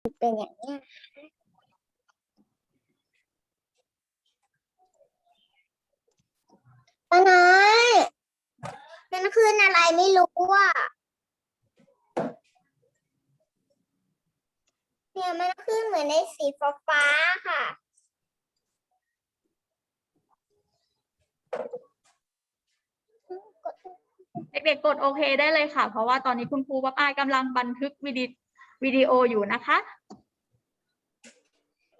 เป็นอย่างนี้ป้าน้อยมันคืออะไรไม่รู้อะเนี่ยมันขึ้นเหมือนในสีฟ้าค่ะเด็กๆกดโอเคได้เลยค่ะ เพราะว่าตอนนี้คุณครูป๊าปายกำลังบันทึกวิดี วิดีโออยู่นะคะ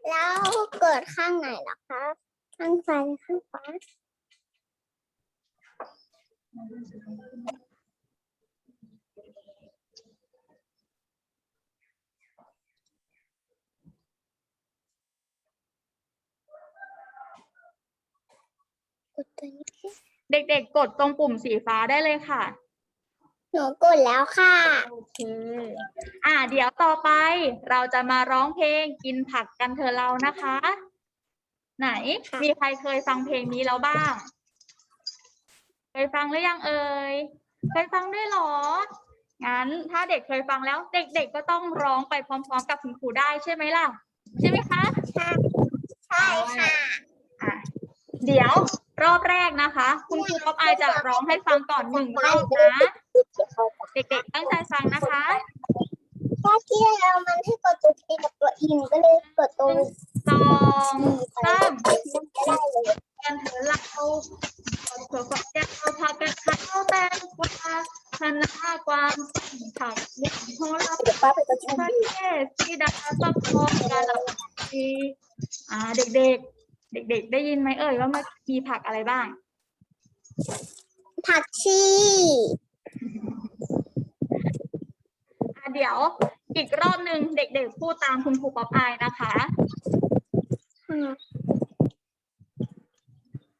แล้วเกิดข้างไหนเหรอคะ ข้างซ้ายหรือข้างขวากดตัวนี้สิเด็กๆกดตรงปุ่มสีฟ้าได้เลยค่ะ หนูกดแล้วค่ะ โอเค อ่า เดี๋ยวต่อไป เราจะมาร้องเพลงกินผักกันเถอะเรานะคะ ไหน ค่ะ มีใครเคยฟังเพลงนี้แล้วบ้าง เคยฟังหรือยังเอ่ย เคยฟังด้วยเหรอ งั้นถ้าเด็กเคยฟังแล้ว เด็กๆก็ต้องร้องไปพร้อม ๆ กับคุณครูได้ใช่ไหมล่ะ ใช่ไหมคะ ใช่ใช่ค่ะ อะเดี๋ยวรอบแรกนะคะ คุณครูป๊อปอายจะร้องให้ฟังก่อนหนึ่งรอบนะ เด็กๆตั้งใจฟังนะคะเมื่อกี้เรามันให้กดตัวทีกับตัวอินก็เลยกดตัวสองทีไปสามไม่ได้เลยกันเถอะเราถั่วฝักยาวผักกระเช้าแตงกวาคะน้ากวางส้มผักหวานโหระเดี๋ยวป้าไปประชุมพาดีเทศสีดาฟักทองกะหล่ำปีอ่าเด็กๆ เด็กๆ ได้ยินไหมเอ่ยว่ามันมีผักอะไรบ้าง ผักชี อะเดี๋ยวอีกรอบหนึ่งเด็กๆพูดตามคุณครูป๊อปอายนะคะ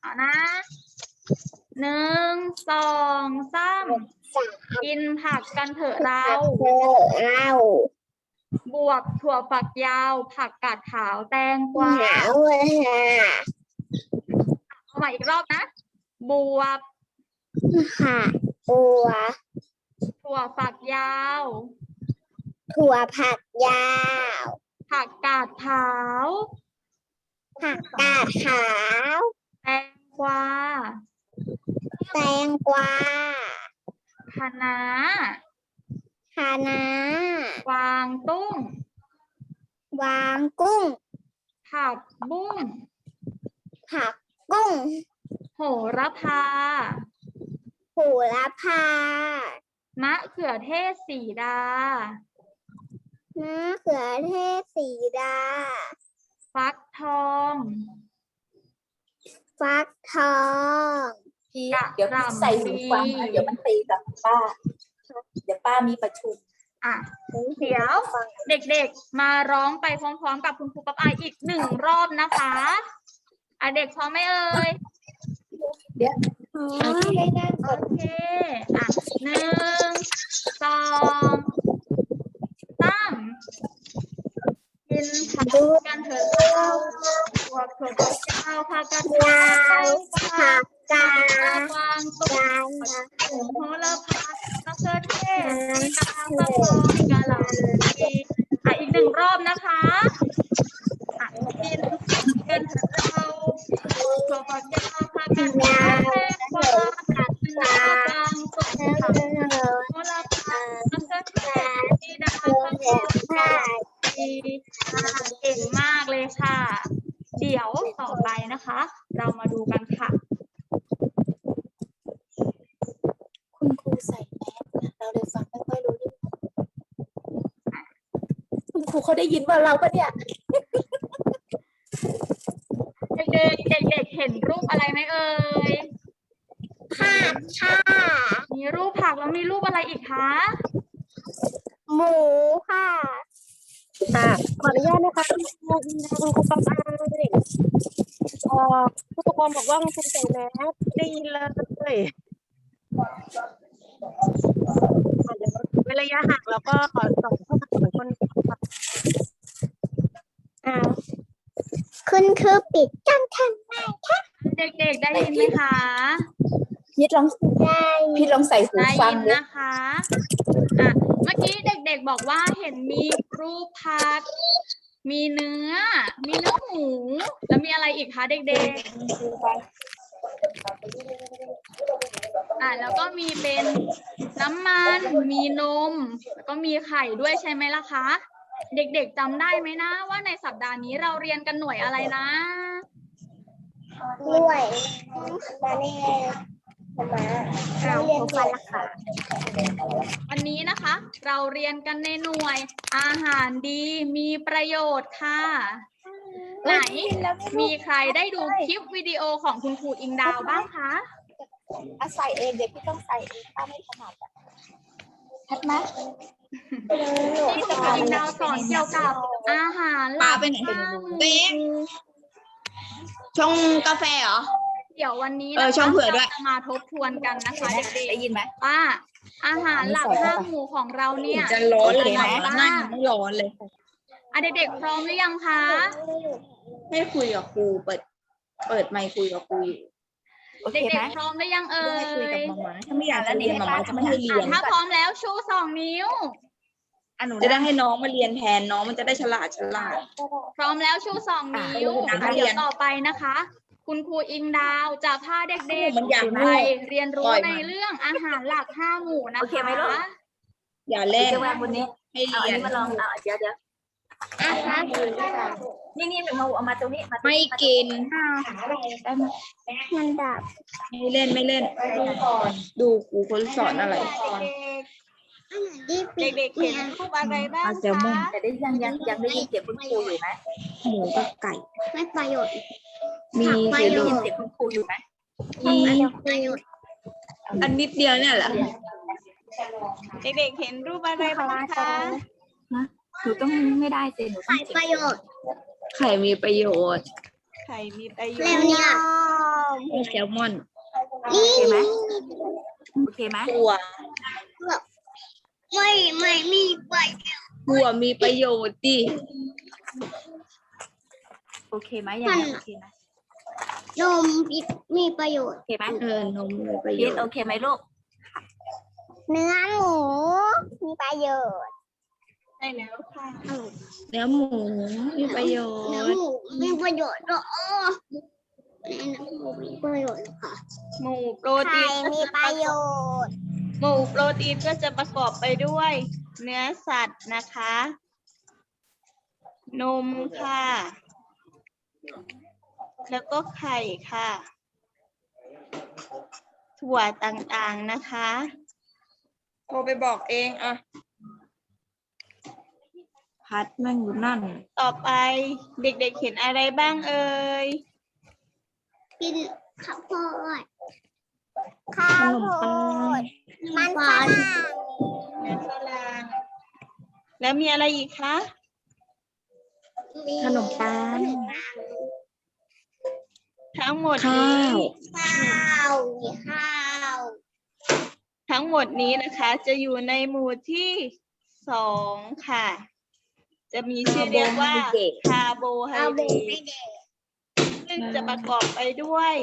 เอานะหนึ่งสองสามสามกินผักกันเถอะเราเธอเอาบวบถั่วฝักยาว ผักกาดขาวแตงกวาหนาวเลยค่ะเอาใหม่อีกรอบนะ บวบค่ะ ตัว ถั่วฝักยาว ถั่วผักยาว ผักกาดขาว ผักกาดขาว แตงกวา แตงกวาคะน้าคะน้ากวางตุ้ง วางกุ้ง ผักบุ้ง ผักกุ้ง โหระพา หูละพามะเขือเทศสีดามะเขือเทศสีดา ฟักทอง ฟักทองพี่กะเดี๋ยวพี่หล่ำใส่หูฟังปีนะเดี๋ยวมันตีกับป้า เดี๋ยวป้ามีประชุมอะ เดี๋ยวเด็กๆ มาร้องไปพร้อมๆ กับคุณครูป๊อปอายอีกหนึ่งรอบนะคะ อะเด็กพร้อมไหมเอ่ยอ๋อได้ได้ โอเค อะหนึ่งสองสามกินผักกันเถอะเราถั่วถั่วฝักยาวผักกาดขายาวผักกาดวางตุ้งกาหมูโหระพามะเขือเทศกาฟักทองกะหล่ำ ใส่แมสนะเราเลยฟังไม่ค่อยรู้เรื่องคุณครูเขาได้ยินว่าเราปะเนี่ย เด็กๆเด็กๆเห็นรูปอะไรไหมเอ่ยผักค่ะ มีรูปผักแล้วมีรูปอะไรอีกคะ หมูค่ะ ค่ะ ขออนุญาตนะคะคุณครูคุณครูปองอายเอ่อผู้ปกครองบอกว่าคุณครูใส่แมสได้ยินเลยอาจจะ เว้นระยะห่างแล้วก็สองเข้ามาเหมือนคนอ้าวคุณคือปิดกั้นทางไหนเด็กๆ ได้ยินไหมคะ พีทลองได้พีทลองใส่หูได้ฟัยิงนเลยนะคะ อะ เมื่อกี้เด็กๆบอกว่าเห็นมีรูปผัก มีเนื้อ มีเนื้อหมู แล้วมีอะไรอีกคะเด็กๆ อะแล้วก็มีเป็นน้ำมัน มีนม แล้วก็มีไข่ด้วยใช่ไหมล่ะคะ เด็กๆจำได้ไหมนะ ว่าในสัปดาห์นี้เราเรียนกันหน่วยอะไรนะด้วยมาแน่มาเราเรียนกันละค่ะวันนี้นะคะ เราเรียนกันในหน่วยอาหารดีมีประโยชน์ค่ะ ไหนมีใครได้ดูคลิปวิดีโอของคุณครูอิงดาวบ้างคะอะใส่เองเด็กพี่ต้องใส่เองป้าไม่ถนัดอะชัดไหมที่คุณครูอิงดาวสอนเกี่ยวกับอาหารหลักปลาไปไหนห้าหมู่ตัวเองชงกาแฟเหรอเดี๋ยววันนี้เออนะคะช่องเผื่อด้วยราจะมาทบทวนกันนะคะเด็กได้ยินไหมๆว่าอาหารหลักห้าหมู่ของเราเนี่ยจะร้อนเลยมีนะอะไรบ้างนั่งไม่ร้อนเลย อะเด็กๆพร้อมหรือยังคะไม่คุยกับครูเปิด เปิดไมค์คุยกับครูอยู่โอเคเด็ไหมกๆพร้อมหรือยังเอ่ไม่คุยกับยมาม่าถ้าไม่อยากจะเรียนมาม่าจะไม่ให้เรียอะนถ้าพร้อมแล้วชูสองนิ้ว อะหนูจะได้นะ ให้น้องมาเรียนแทนน้องมันจะได้ฉลาดฉลาด พร้อมแล้วชูสองนิ้วอะอะเรีเดี๋ยยนวต่อไปนะคะ คุณครูอิงดาวจะพาเด็กมันอยากๆรู้ไปเรียนรู้ปล่อยในมันเรื่องอาหารหลักห้าหมู่นะโอเคไหมลูกคะอย่าเล่นจะวางบนนี้ให้เอาอันเรียนนี้มาลองเอาเดี๋ยวเดี๋ยว นี่นี่หนูมาเอามาตรงนี้มาตรงไม่นี้กินได้ไหมมันดับไม่เล่นไม่เล่น ดูครูคนสอนอะไรดีปีเด็กๆเห็นรูปอะไรบ้างเอาแซลมอนคะแต่ได้ยังยังยังได้ยินเสียงคุณครูอยู่ไหมหมูกับไก่ ไม่ประโยชน์ มีไม่คือได้ดู ยินเสียงคุณครูอยู่ไหมมีประโยชน์อันนิดเดียวเนี่ยแหละเด็กๆเห็นรูปอะไรบ้างคะ หนูต้องไม่ได้สิหนูต้องใส่ประโยชน์ไข่มีประโยชน์ไข่มีประโยแล้วชน์เนี่ยมีแซลมอนโอเคไหมโอเคไหมตัวไม่ไม่มีประโยชน์ตัวมีประโยชน์ดิโอเคไหมอย่างนี้โอเคไหมนมมีประโยชน์ โอเคไหมเออนมมีประโยพีทชน์โอเคไหมลูกเนื้อหมูมีประโยชน์ ใช่แล้วค่ะเนื้อหมูมีประโยเนื้อชน์หมูมีประโยชน์ด้วยอ๋อเนื้อหมูมีประโยชน์ค่ะ หมูโปรตีไข่นมีประโยชน์ หมูโปรตีนก็จะประกอบไปด้วย เนื้อสัตว์นะคะ นมค่ะ แล้วก็ไข่ค่ะ ถั่วต่างๆนะคะโทรไปบอกเองอะ พัดแม่งอยู่นั่น ต่อไปเด็กๆเห็นอะไรบ้างเอ่ยกินข้าวโพดข้าขวนมโพปังดมันฝรั่งเนื้อฝรั่งแล้วมีอะไรอีกคะขนมปังทั้งหมดข้านี้วข้าวมีข้าว ทั้งหมดนี้นะคะ จะอยู่ในหมู่ที่สองค่ะ จะมีชื่อเรียกว่าคาร์โบไฮเอาเดเบรไม่ตเด็กซึ่งจะประกอบไปด้วย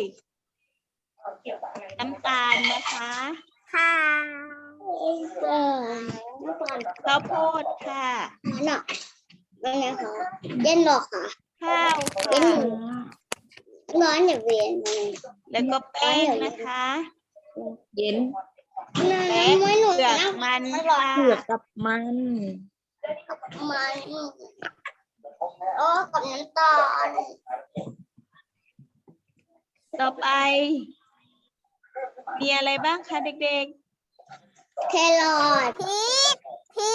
น้ำตาลนะคะข้าวเออน้ำตาลข้าวโพดค่ะนั่นน่ะนั่นไงคะเย็นหรอกค่ะข้าวเย็นค่ะหนูร้อนอย่าเวียนมันแล้วก็แป้งนะคะ เย็นและไม่หนูเปลือกนั่งมันค่ะเผือกกับมัน มันโอ้กับน้ำตาลต่อไป มีอะไรบ้างคะเด็กแครอทพริกพริ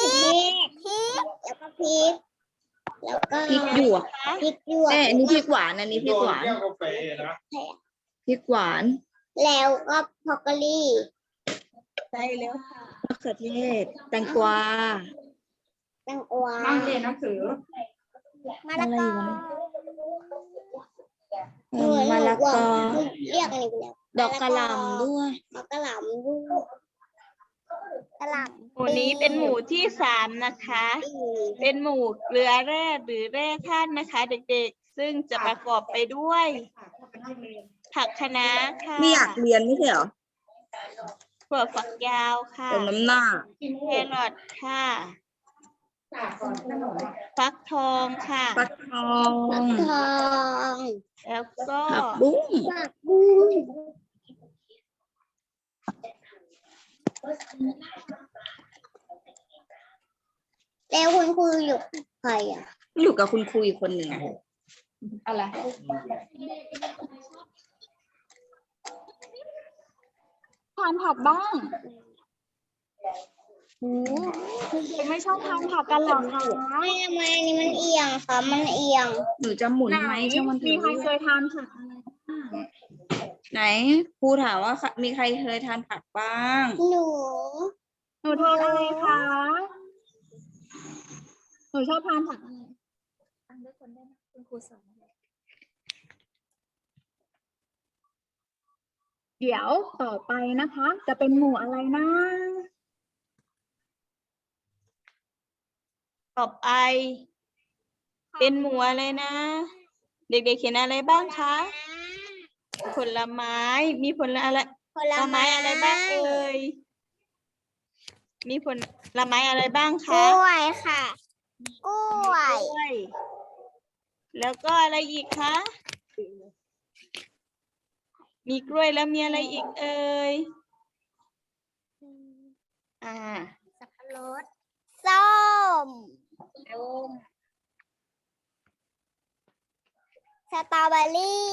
กพริกแล้วก็พริก แล้วก็พริกหยวกๆคะพริกหยวกเอ้ยอันนี้พริกหวานอันนี้พริกหวานแก้วกาแฟนะพริกหวาน แล้วก็พอกโกลี่ใช่แล้วค่ะมะเขือเทศแตงกวา แตงกวานั่งเรียนหนังสือมะอะละไรกอวะเออมะละกอเรียกอะไรไปแล้วดอกกระหล่ำด้วยมะกะหล่ำด้วยกะหล่หมู่นี้เป็นหมู่ที่สามนะคะำเป็นหมู่เกลือแร่หรือแร่ธาตุนะคะ เด็กๆ ซึ่งจะประกอบไปด้วย ผักคะน้าค่ะไม่อยากเรียนไม่ใช่เหรอถั่วฝักยาวค่ะเติมน้ำหน้าแครอทค่ะ ฟักทองค่ะ ฟักทองทองแล้วก็ผักบุ้งผักบุ้งแล้วคุณครูอยู่กับใครอะ อยู่กับคุณครูอีกคนหนึ่งอะไรทานผักบ้าง เด็กไม่ชอบทานผักกันหรอคะไม่ทำไมอันนี้มันเอียงค่ะ มันเอียง หนูจะหมุนไหมช่างมันเถมีใครอะเคยทานผักอะไรบ้างไหนครูถามว่ามีใครเคยทานผักบ้าง หนู หนูทานอะไรคะหนูชอบทานผักอะไรฟังด้วยคนได้ไหมคุณครูสอนอะไรเดี๋ยวต่อไปนะคะ จะเป็นหมู่อะไรนะ ต่อไป เป็นหมู่อะไรนะ เด็กๆเขียนอะไรบ้างคะ ผลไม้มีผลอะไรผผลไม้อะไรบ้างเอ่ยมีผลไม้อะไรบ้างกคะล้วยค่ะ กล้วย กล้วย แล้วก็อะไรอีกคะ มีกล้วยแล้วมีอะไรอีกเอ่ย อ่า สับปะรดส้ม สตรอเบอรี่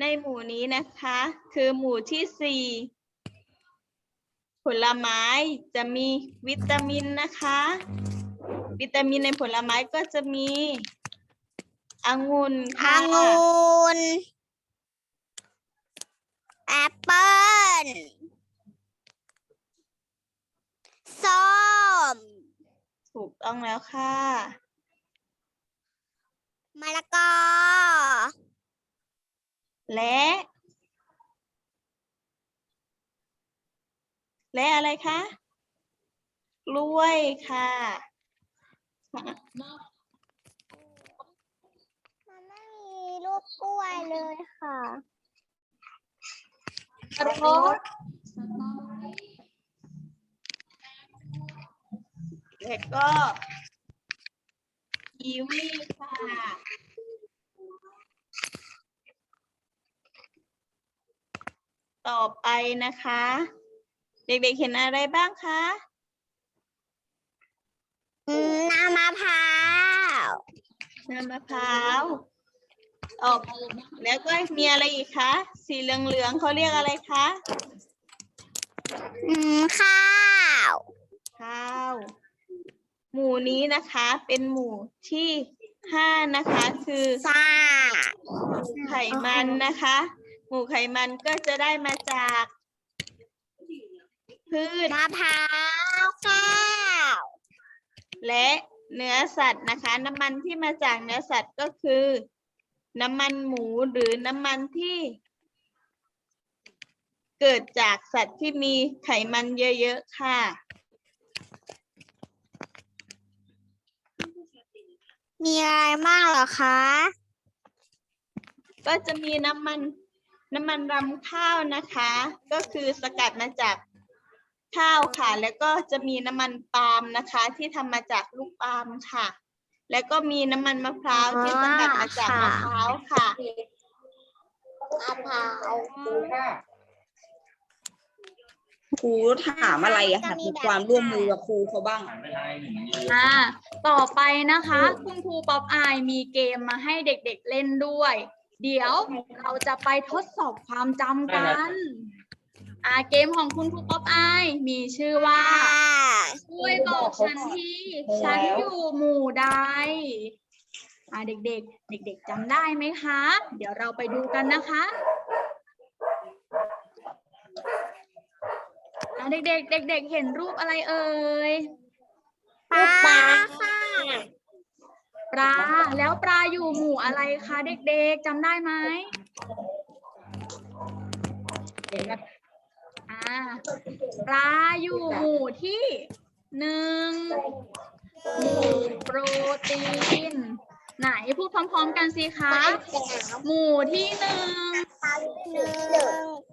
ในหมู่นี้นะคะ คือหมู่ที่สี่ผลไม้จะมีวิตามินนะคะ วิตามินในผลไม้ก็จะมี องุ่นอค่ะงุ่นแอปเปิ้ลส้มถูกต้องแล้วค่ะ มะละกอและ และอะไรคะ กล้วยค่ะมันไม่มีรูปกล้วยเลยค่ะ รสและก็กีวีค่ะต่อไปนะคะ เด็กๆเห็นอะไรบ้างคะอืมน้ำมะพร้าวน้ำมะพร้าวออกแล้วก็มีอะไรอีกคะ สีเหลืองๆเขาเรียกอะไรคะ อืมข้าว ข้าว หมู่นี้นะคะ เป็นหมู่ที่ห้านะคะ คือซ่าไขมันนะคะ หมู่ไขมันก็จะได้มาจาก พืช มะพร้าวข้าว และเนื้อสัตว์นะคะ น้ำมันที่มาจากเนื้อสัตว์ก็คือ น้ำมันหมูหรือน้ำมันที่ เกิดจากสัตว์ที่มีไขมันเยอะ ๆ ค่ะ มีอะไรบ้างเหรอคะ ก็จะมีน้ำมันน้ำมันรำข้าวนะคะ ก็คือสกัดมาจากข้าวค่ะ แล้วก็จะมีน้ำมันปาล์มนะคะ ที่ทำมาจากลูกปาล์มค่ะ แล้วก็มีน้ำมันมะพร้าวที่สกัดมาจากมะพร้าวค่ะ มะพร้าว ค รูถามอะไรอะค่ะมีความร่วมมือกับครูเขาบ้าง อ่าต่อไปนะคะ คุณครูป๊อปอายมีเกมมาให้เด็กๆเล่นด้วย เดี๋ยวเราจะไปทดสอบความจำกันอ่าเกมของคุณครูป๊อปอายมีชื่อว่าช่วยบอกฉันทีฉันอยู่หมู่ใดอ่าเด็กๆ เด็ก ๆจำได้ไหมคะ เดี๋ยวเราไปดูกันนะคะอ่า เด็กๆเด็กๆเห็นรูปอะไรเอ่ยปลาค่ะปลาแล้วปลาอยู่หมู่อะไรคะเด็กๆจำได้ไหมอ่าปลาอยู่หมู่ที่หนึ่งหมู่โปรตีน ไหนพูดพร้อมๆกันสิคะหมู่ที่หนึ่งหนึ่ง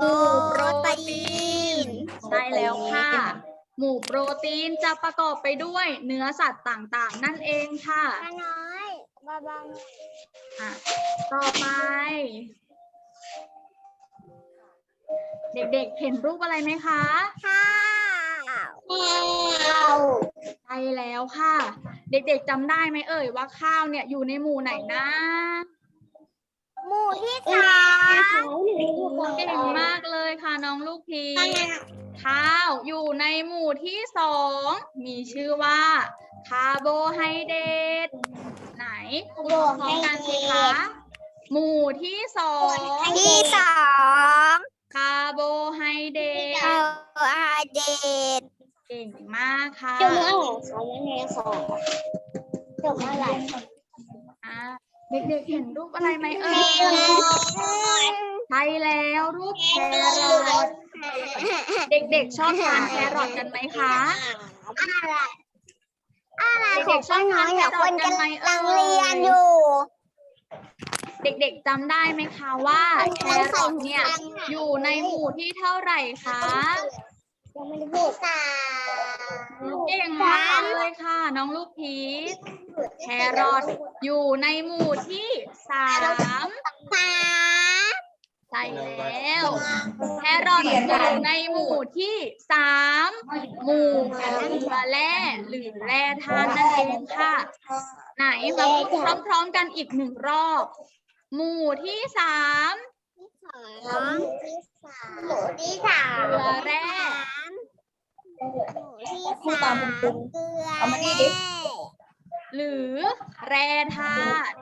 หมู่โปรตีน ใช่แล้วค่ะ หมู่โปรตีนจะประกอบไปด้วยเนื้อสัตว์ต่างๆ นั่นเองค่ะน้อยเบาอะต่อไป เด็กๆ เห็นรูปอะไรไหมคะๆข้าวใช่แล้วค่ะ เด็กๆจำได้ไหมเอ่ยว่าข้าวเนี่ยอยู่ในหมู่ไหนนะ หมู่ที่สามเก่งมากเลยค่ะน้องลูกพีข้าวอยู่ในหมู่ที่สองมีชื่อว่าคาร์โบไฮเดรตไหนพูดพร้อมกันสิคะหมู่ที่สองที่สองคาร์โบไฮเดรตคาร์โบไฮเดรตเก่งมากค่ะจุ่มอะไรเขาไม่ให้ของจุ่มอะไรอะเด็กๆเห็นรูปอะไรไหมเอ่เมยลอนใช่แล้วรูปแครอทเด็กๆชอบทานแครอทกันไหมคะอะไรอะไรเด็กๆชอบทานแครอทกันไหมเอ่ยกำลังเรียนอยู่ เด็กๆจำได้ไหมคะว่าแครอทเนี่ยอยู่ในหมู่ที่เท่าไหร่คะ ยังไม่ได้พูดสามเก่งมากเลยค่ะ น้องลูกพีชแครอทอยู่ในหมู่ที่สามสามใช่แล้วแครอทอยู่ในหมู่ที่สามหมู่เกลือแร่หรือแร่ธาตุนั่นเองค่ะ ไหนมาพูดพร้อมๆกันอีกหนึ่งรอบ หมู่ที่สาม องหมูที่สามเกลือแร่หมูที่สามเกลือแร่หรือแร่ธาตุ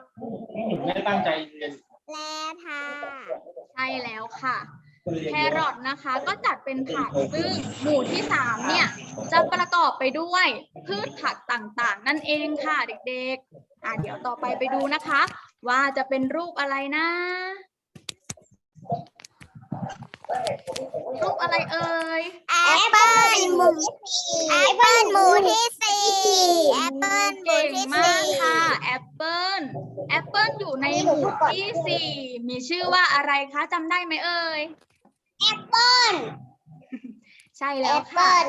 ไม่ตั้งใจเรียนแร่ธาตุใช่แล้วค่ะ แครอทนะคะ ก็จัดเป็นผักซึ่งหมู่ที่สามเนี่ย จะประกอบไปด้วยพืชผักต่างๆ นั่นเองค่ะเด็กๆ อะเดี๋ยวต่อไปไปดูนะคะ ว่าจะเป็นรูปอะไรนะ รูปอะไรเอ่ยแอปเปิ้ลหมูแอปเปิ้ลหมูที่สี่แอปเปิ้ลหมูเก่งที่มากสี่ค่ะแอปเปิลแอปเปิลอยู่ในหมู่ที่สี่มีชื่อว่าอะไรคะจำได้ไหมเอ่ยแอปเปิ้ลใช่แอแล้วปค่ะ เปิ้ล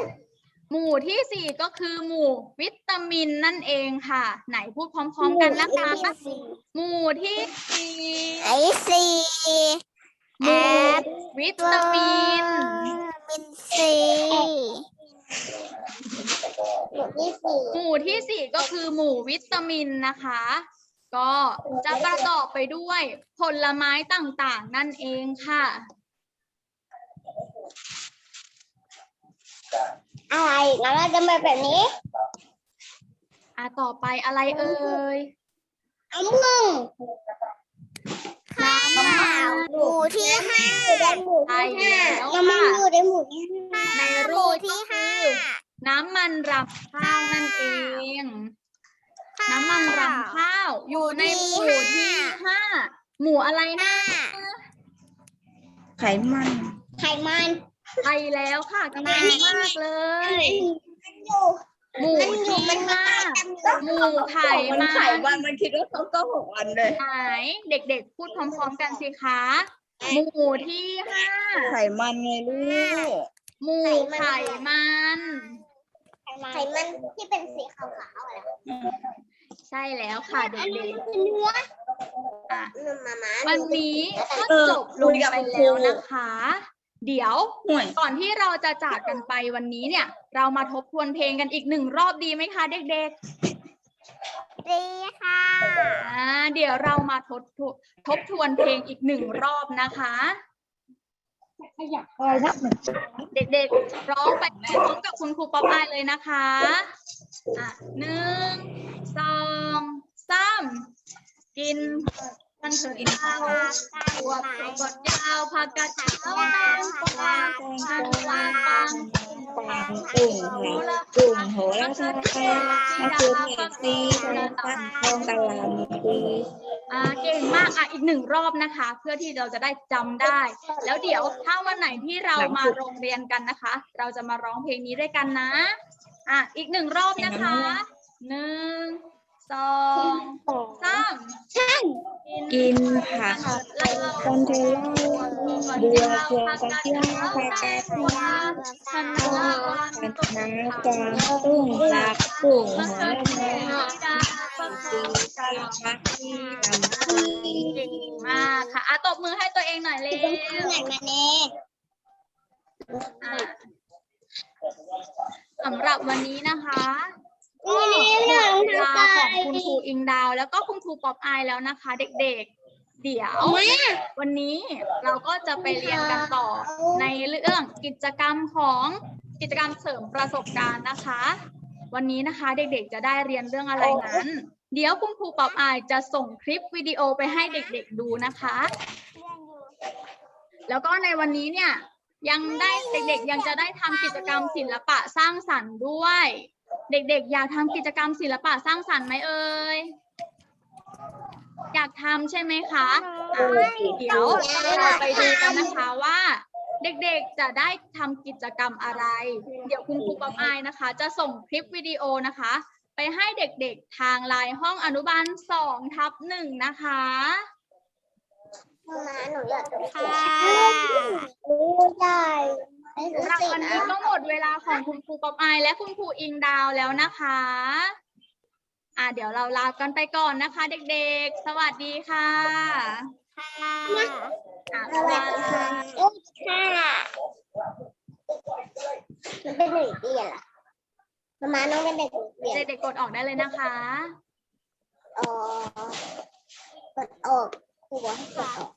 หมู่ที่สี่ก็คือหมู่วิตามินนั่นเองค่ะ ไหนพูดพร้อม ๆ กันนะคะหมู่ที่สี่ไอสี่ หมู่วิตามิน มินซีหมูที่สี่หมู่ที่สี่ก็คือหมู่วิตามินนะคะ ก็จะประกอบไปด้วยผลไม้ต่างๆ นั่นเองค่ะ อะไรแล้วเราจะมาแบบนี้อะต่อไปอะไรเอ่ย เอามึงข้าว หมูที่ห้าใช่แล้วน้ำมันค่ะอยู่ในหมูที่ห้าในหรูมูปก็ที่คืห้าอน้ำมันรำข้าวนั่นเอง น้ำมันรำข้าว อยู่ในหมู่ที่ห้าหมู่อะไรนะไขมันไขมันใช่แล้วค่ะเก่งมากเลยมันอยู่ หมู่มันอยู่ที่มันห้ามันหมู่ไขมันมัไขนวันมันคิดว่าเขาก็หกวันเลยไหนเด็กๆ พูดพร้อมๆกันสิคะหมู่ที่ห้าไขมันไงลูกหมู่ไขมันไขมันที่เป็นสีขาวๆอะไรใช่แล้วค่ะเด็กเนื้อๆอะนมมาม่าวันนี้ก็เออจบลงคุยกับไปครูแล้วนะคะ เดี๋ยวห่วยก่อนที่เราจะจากกันไปวันนี้เนี่ย เรามาทบทวนเพลงกันอีกหนึ่งรอบดีไหมคะ เด็กดีค่ะๆอ่าเดี๋ยวเรามาทบทวนทบทวนเพลงอีกหนึ่งรอบนะคะเด็กๆ ร้องไปพร้อมกับคุณครูป๊อปอายเลยนะคะอะหนึ่งสองสามกิน กันเถิดข้าวตัวกดยาวผักกาดขาวแตงกวาทานปลาปังกุ้งหอยกุ้งโหระพามะเขือเทศซีกระตันทองกะล่ำปีเก่งมากอะอีกหนึ่งรอบนะคะ เพื่อที่เราจะได้จำได้ แล้วเดี๋ยวถ้าวันไหนที่เรามาโรงเรียนกันนะคะ เราจะมาร้องเพลงนี้ด้วยกันนะ อะอีกหนึ่งรอบนะคะหนึ่ง สองสามกินผักคอนเทนเนอร์บัวเกลือตะเกียบผักกาดขาวพันนาผัดน้ำกวางตุ้งผักกุ้งหัวละพาสีข้าวผักชีลำพูเก่งมากค่ะอะตบมือให้ตัวเองหน่อยเร็วไหนมาเน่อะสำหรับวันนี้นะคะ ก็นี่หมเรื่อดงเวของคุณครูอิงดาว แล้วก็คุณครูป๊อปอายแล้วนะคะ เด็กๆ เดี๋ยว วันนี้เราก็จะไปเรียนกันต่อในเรื่องกิจกรรมของกิจกรรมเสริมประสบการณ์นะคะ วันนี้นะคะเด็กๆจะได้เรียนเรื่องอะไรนั้น เดี๋ยวคุณครูป๊อปอายจะส่งคลิปวิดีโอไปให้เด็กๆดูนะคะ แล้วก็ในวันนี้เนี่ยยังได้เด็กๆ ยังจะได้ทำกิจกรรมศิลปะสร้างสรรค์ด้วย เด็กๆ อยากทำกิจกรรมศิลปะสร้างสรรค์ไหมเอ่ย อยากทำใช่ไหมคะอะเดี๋ยวเราไปดูกันนะคะว่า เด็กๆ จะได้ทำกิจกรรมอะไร เดี๋ยวคุณครูป๊อปอายนะคะ จะส่งคลิปวิดีโอนะคะ ไปให้เด็กๆ ทางไลน์ห้องอนุบาลสองทับหนึ่งนะคะมาหนูอยากดูค่ะโอ้ได้ ไอ้สำหรับสิวันนะนี้ก็หมดเวลาของคุณครูป๊อปอายและคุณครูอิงดาวแล้วนะคะ อ่าเดี๋ยวเราลากันไปก่อนนะคะ เด็กๆ สวัสดีค่ะอะสวัสดีค่ะโอ้ค่ะมันเป็นหนึ่งเดียนล่ะมามาน้องเป็นเด็กเดียนเด็กๆกดออกได้เลยนะคะ อ๋อกดออกครูบอกให้กดออก